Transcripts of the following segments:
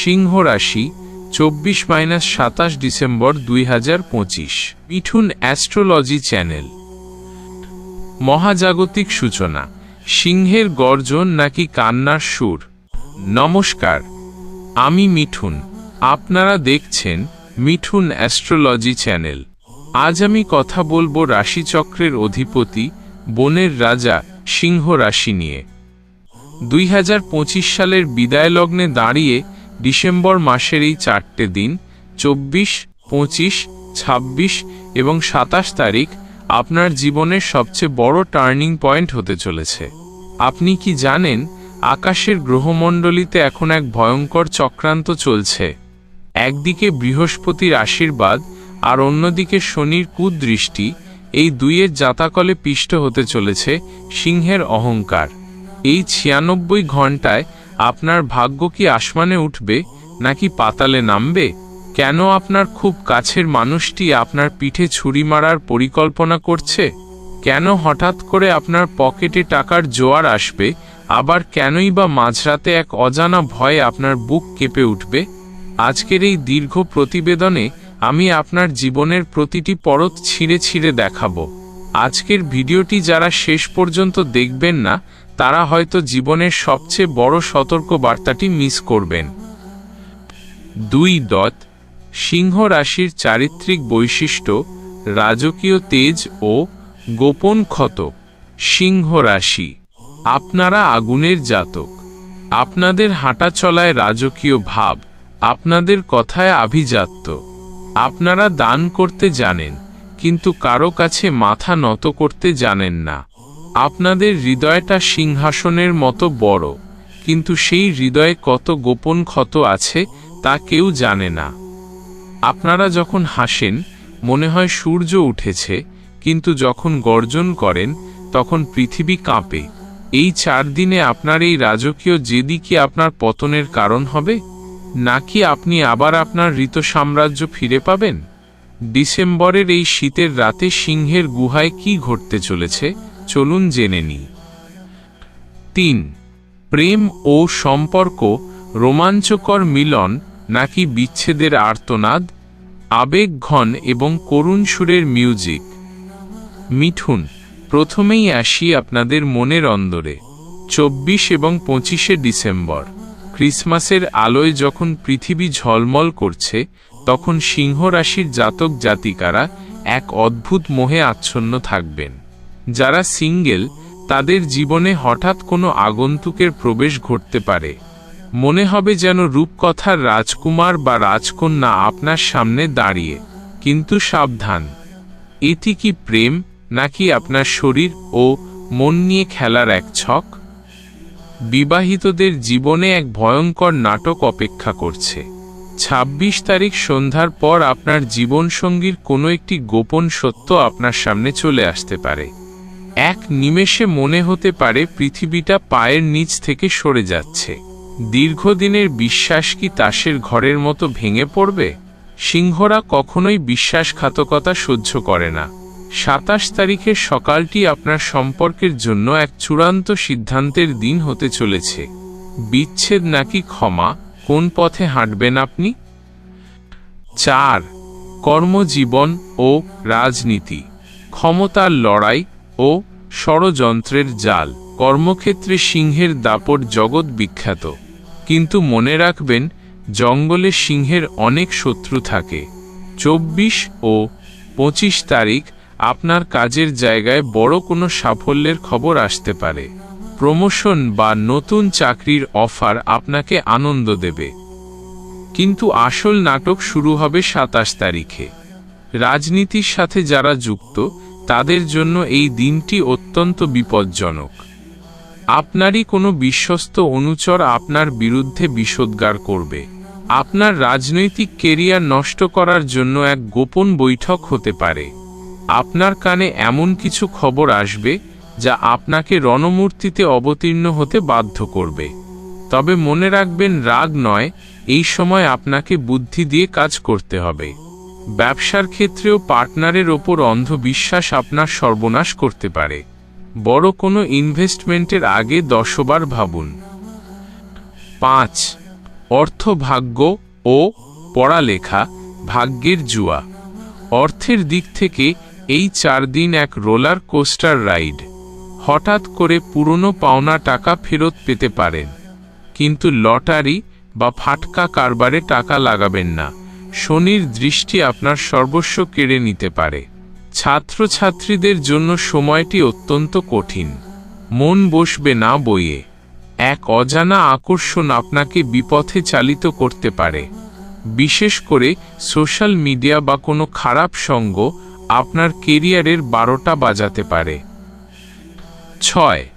সিংহ রাশি, চব্বিশ মাইনাস সাতাশ ডিসেম্বর দুই হাজার পঁচিশ। Mithun astrology channel. মহাজাগতিক সূচনা। সিংহের গর্জন নাকি কান্নার সুর? নমস্কার, আমি মিঠুন। আপনারা দেখছেন মিঠুন অ্যাস্ট্রোলজি চ্যানেল। আজ আমি কথা বলব রাশিচক্রের অধিপতি, বনের রাজা, সিংহ রাশি নিয়ে। দুই হাজার পঁচিশ সালের বিদায় লগ্নে দাঁড়িয়ে ডিসেম্বর মাসের এই চারটে দিন, চব্বিশ, পঁচিশ ২৬ এবং সাতাশ তারিখ আপনার জীবনের সবচেয়ে বড় টার্নিং পয়েন্ট হতে চলেছে। আপনি কি জানেন, আকাশের গ্রহমণ্ডলীতে এখন এক ভয়ঙ্কর চক্রান্ত চলছে। একদিকে বৃহস্পতির আশীর্বাদ আর অন্যদিকে শনির কুদৃষ্টি এই দুইয়ের জাতাকলে পিষ্ট হতে চলেছে সিংহের অহংকার। এই ছিয়ানব্বই ঘন্টায় আপনার ভাগ্য কি আসমানে উঠবে, নাকি পাতালে নামবে? কেন আপনার খুব কাছের মানুষটি আপনার পিঠে ছুরি মারার পরিকল্পনা করছে? কেন হঠাৎ করে আপনার পকেটে টাকার জোয়ার আসবে, আবার কেনই বা মাঝরাতে এক অজানা ভয়ে আপনার বুক কেঁপে উঠবে? আজকের এই দীর্ঘ প্রতিবেদনে আমি আপনার জীবনের প্রতিটি পরত ছিঁড়ে ছিঁড়ে দেখাবো। আজকের ভিডিওটি যারা শেষ পর্যন্ত দেখবেন না তারা হয়তো জীবনের সবচেয়ে বড় সতর্ক বার্তাটি মিস করবেন। দুই দত, সিংহ রাশির চারিত্রিক বৈশিষ্ট্য, রাজকীয় তেজ ও গোপন ক্ষত। সিংহ রাশি, আপনারা আগুনের জাতক। আপনাদের হাঁটা চলায় রাজকীয় ভাব, আপনাদের কথায় আভিজাত্য। আপনারা দান করতে জানেন, কিন্তু কারও কাছে মাথা নত করতে জানেন না। আপনাদের হৃদয়টা সিংহাসনের মতো বড়, কিন্তু সেই হৃদয়ে কত গোপন ক্ষত আছে তা কেউ জানে না। আপনারা যখন হাসেন, মনে হয় সূর্য উঠেছে, কিন্তু যখন গর্জন করেন, তখন পৃথিবী কাঁপে। এই চার দিনে আপনার এই রাজকীয় জেদি কি আপনার পতনের কারণ হবে? নাকি আপনি আবার আপনার ঋত সাম্রাজ্য ফিরে পাবেন? ডিসেম্বরের এই শীতের রাতে সিংহের গুহায় কি ঘটতে চলেছে? চলুন জেনে নিই তিন, প্রেম ও সম্পর্ক, রোমাঞ্চকর মিলন নাকি বিচ্ছেদের আর্তনাদ, আবেগ ঘন এবং করুণ সুরের মিউজিক? মিঠুন, প্রথমেই আসি আপনাদের মনের অন্দরে। চব্বিশ এবং পঁচিশে ডিসেম্বর, ক্রিসমাসের আলোয় যখন পৃথিবী ঝলমল করছে, তখন সিংহ রাশির জাতক জাতিকারা এক অদ্ভুত মোহে আচ্ছন্ন থাকবেন। যারা সিঙ্গেল, তাদের জীবনে হঠাৎ কোনো আগন্তুকের প্রবেশ ঘটতে পারে। মনে হবে যেন রূপকথার রাজকুমার বা রাজকন্যা আপনার সামনে দাঁড়িয়ে, কিন্তু সাবধান। এটি কি প্রেম, নাকি আপনার শরীর ও মন নিয়ে খেলার এক ছক? বিবাহিতদের জীবনে এক ভয়ঙ্কর নাটক অপেক্ষা করছে। ২৬ তারিখ সন্ধ্যার পর আপনার জীবনসঙ্গীর কোনো একটি গোপন সত্য আপনার সামনে চলে আসতে পারে। এক নিমেষে মনে হতে পারে পৃথিবীটা পায়ের নিচ থেকে সরে যাচ্ছে। দীর্ঘদিনের বিশ্বাস কি তাসের ঘরের মতো ভেঙে পড়বে? সিংহরা কখনোই বিশ্বাসঘাতকতা সহ্য করে না। সাতাশ তারিখের সকালটি আপনার সম্পর্কের জন্য এক চূড়ান্ত সিদ্ধান্তের দিন হতে চলেছে। বিচ্ছেদ নাকি ক্ষমা? কোন পথে হাঁটবেন আপনি? চার, কর্মজীবন ও রাজনীতি। ক্ষমতার লড়াই ও ষড়যন্ত্রের জাল। কর্মক্ষেত্রে সিংহের দাপট জগৎ বিখ্যাত। কিন্তু মনে রাখবেন, জঙ্গলে সিংহের অনেক শত্রু থাকে। চব্বিশ ও পঁচিশ তারিখ আপনার কাজের জায়গায় বড় কোনো সাফল্যের খবর আসতে পারে। প্রমোশন বা নতুন চাকরির অফার আপনাকে আনন্দ দেবে। কিন্তু আসল নাটক শুরু হবে সাতাশ তারিখে। রাজনীতির সাথে যারা যুক্ত তাদের জন্য এই দিনটি অত্যন্ত বিপজ্জনক। আপনারই কোনো বিশ্বস্ত অনুচর আপনার বিরুদ্ধে বিষোদ্গার করবে। আপনার রাজনৈতিক কেরিয়ার নষ্ট করার জন্য এক গোপন বৈঠক হতে পারে। আপনার কানে এমন কিছু খবর আসবে, যা আপনাকে রণমূর্তিতে অবতীর্ণ হতে বাধ্য করবে। তবে মনে রাখবেন, রাগ নয়, এই সময় আপনাকে বুদ্ধি দিয়ে কাজ করতে হবে। ব্যবসার ক্ষেত্রেও পার্টনারের ওপর অন্ধবিশ্বাস আপনার সর্বনাশ করতে পারে। বড় কোনো ইনভেস্টমেন্টের আগে দশবার ভাবুন। পাঁচ অর্থভাগ্য ও পড়ালেখা ভাগ্যের জুয়া। অর্থের দিক থেকে এই চার দিন এক রোলার কোস্টার রাইড। হঠাৎ করে পুরনো পাওনা টাকা ফেরত পেতে পারেন। কিন্তু লটারি বা ফাটকা কারবারে টাকা লাগাবেন না। শনির দৃষ্টি আপনার সর্বস্ব কেড়ে নিতে পারে। ছাত্রছাত্রীদের জন্য সময়টি অত্যন্ত কঠিন। মন বসবে না বইয়ে। এক অজানা আকর্ষণ আপনাকে বিপথে চালিত করতে পারে। বিশেষ করে সোশ্যাল মিডিয়া বা কোনো খারাপ সঙ্গ আপনার কেরিয়ারের বারোটা বাজাতে পারে। ছয়,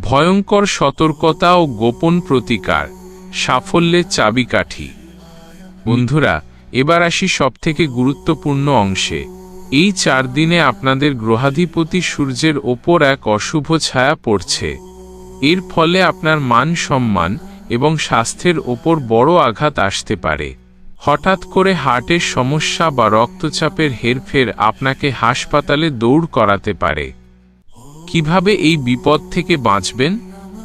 ভয়ঙ্কর সতর্কতা ও গোপন প্রতিকার, সাফল্যের চাবিকাঠি। বন্ধুরা এবার আসি সবথেকে গুরুত্বপূর্ণ অংশে। এই চার দিনে আপনাদের গ্রহাধিপতি সূর্যের ওপর এক অশুভ ছায়া পড়ছে। এর ফলে আপনার মান সম্মান এবং স্বাস্থ্যের ওপর বড় আঘাত আসতে পারে। হঠাৎ করে হার্টের সমস্যা বা রক্তচাপের হেরফের আপনাকে হাসপাতালে দৌড় করাতে পারে। কীভাবে এই বিপদ থেকে বাঁচবেন?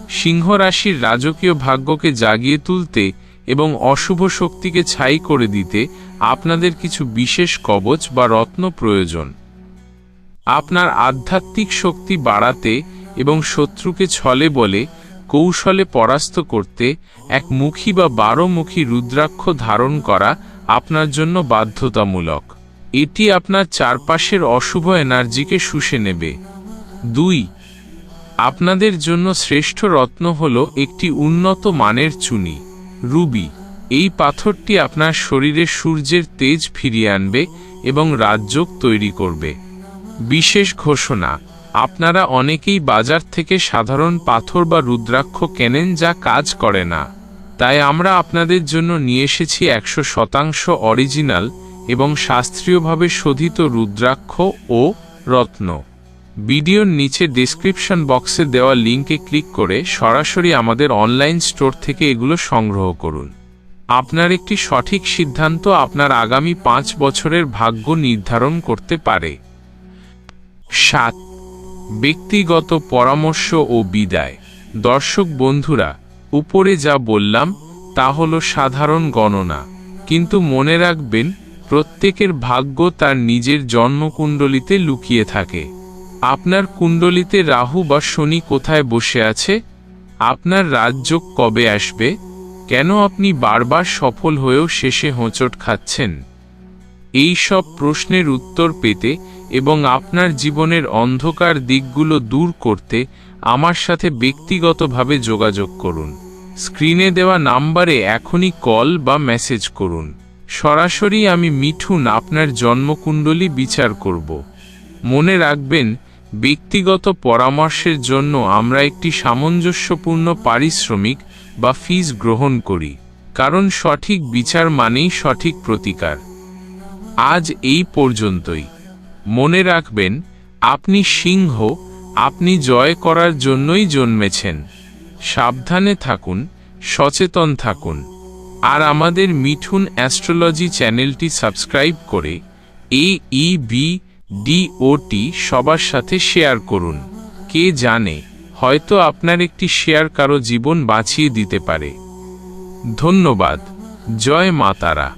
সিংহ রাশির রাজকীয় ভাগ্যকে জাগিয়ে তুলতে এবং অশুভ শক্তিকে ছাই করে দিতে আপনাদের কিছু বিশেষ কবচ বা রত্ন প্রয়োজন। আপনার আধ্যাত্মিক শক্তি বাড়াতে এবং শত্রুকে ছলে বলে কৌশলে পরাস্ত করতে এক মুখী বা বারোমুখী রুদ্রাক্ষ ধারণ করা আপনার জন্য বাধ্যতামূলক। এটি আপনার চারপাশের অশুভ এনার্জিকে শুষে নেবে। দুই, আপনাদের জন্য শ্রেষ্ঠ রত্ন হল একটি উন্নত মানের চুনি। রুবি, এই পাথরটি আপনার শরীরে সূর্যের তেজ ফিরিয়ে আনবে এবং রাজযোগ তৈরি করবে। বিশেষ ঘোষণা, আপনারা অনেকেই বাজার থেকে সাধারণ পাথর বা রুদ্রাক্ষ কেনেন যা কাজ করে না। তাই আমরা আপনাদের জন্য নিয়ে এসেছি একশো শতাংশ অরিজিনাল এবং শাস্ত্রীয়ভাবে শোধিত রুদ্রাক্ষ ও রত্ন। ভিডিওর নিচে ডেসক্রিপশন বক্সে দেওয়া লিঙ্কে ক্লিক করে সরাসরি আমাদের অনলাইন স্টোর থেকে এগুলো সংগ্রহ করুন। আপনার একটি সঠিক সিদ্ধান্ত আপনার আগামী পাঁচ বছরের ভাগ্য নির্ধারণ করতে পারে। সাত। ব্যক্তিগত পরামর্শ ও বিদায়। দর্শক বন্ধুরা, উপরে যা বললাম, তা হল সাধারণ গণনা। কিন্তু মনে রাখবেন, প্রত্যেকের ভাগ্য তার নিজের জন্মকুণ্ডলিতে লুকিয়ে থাকে। আপনার কুণ্ডলিতে রাহু বা শনি কোথায় বসে আছে? আপনার রাজ্য কবে আসবে? কেন আপনি বারবার সফল হয়েও শেষে হোঁচট খাচ্ছেন? এই সব প্রশ্নের উত্তর পেতে এবং আপনার জীবনের অন্ধকার দিকগুলো দূর করতে আমার সাথে ব্যক্তিগতভাবে যোগাযোগ করুন। স্ক্রিনে দেওয়া নাম্বারে এখনই কল বা মেসেজ করুন। সরাসরি আমি মিঠুন আপনার জন্মকুণ্ডলী বিচার করব। মনে রাখবেন ব্যক্তিগত পরামর্শের জন্য আমরা একটি সামঞ্জস্যপূর্ণ পারিশ্রমিক বা ফিজ গ্রহণ করি, কারণ সঠিক বিচার মানেই সঠিক প্রতিকার। আজ এই পর্যন্তই। মনে রাখবেন, আপনি সিংহ, আপনি জয় করার জন্যই জন্মেছেন। সাবধানে থাকুন, সচেতন থাকুন। আর আমাদের মিঠুন অ্যাস্ট্রোলজি চ্যানেলটি সাবস্ক্রাইব করে এ ই বি ডিওটি সবার সাথে শেয়ার করুন। কে জানে, হয়তো আপনার একটি শেয়ার কারও জীবন বাঁচিয়ে দিতে পারে। ধন্যবাদ। জয় মাতারা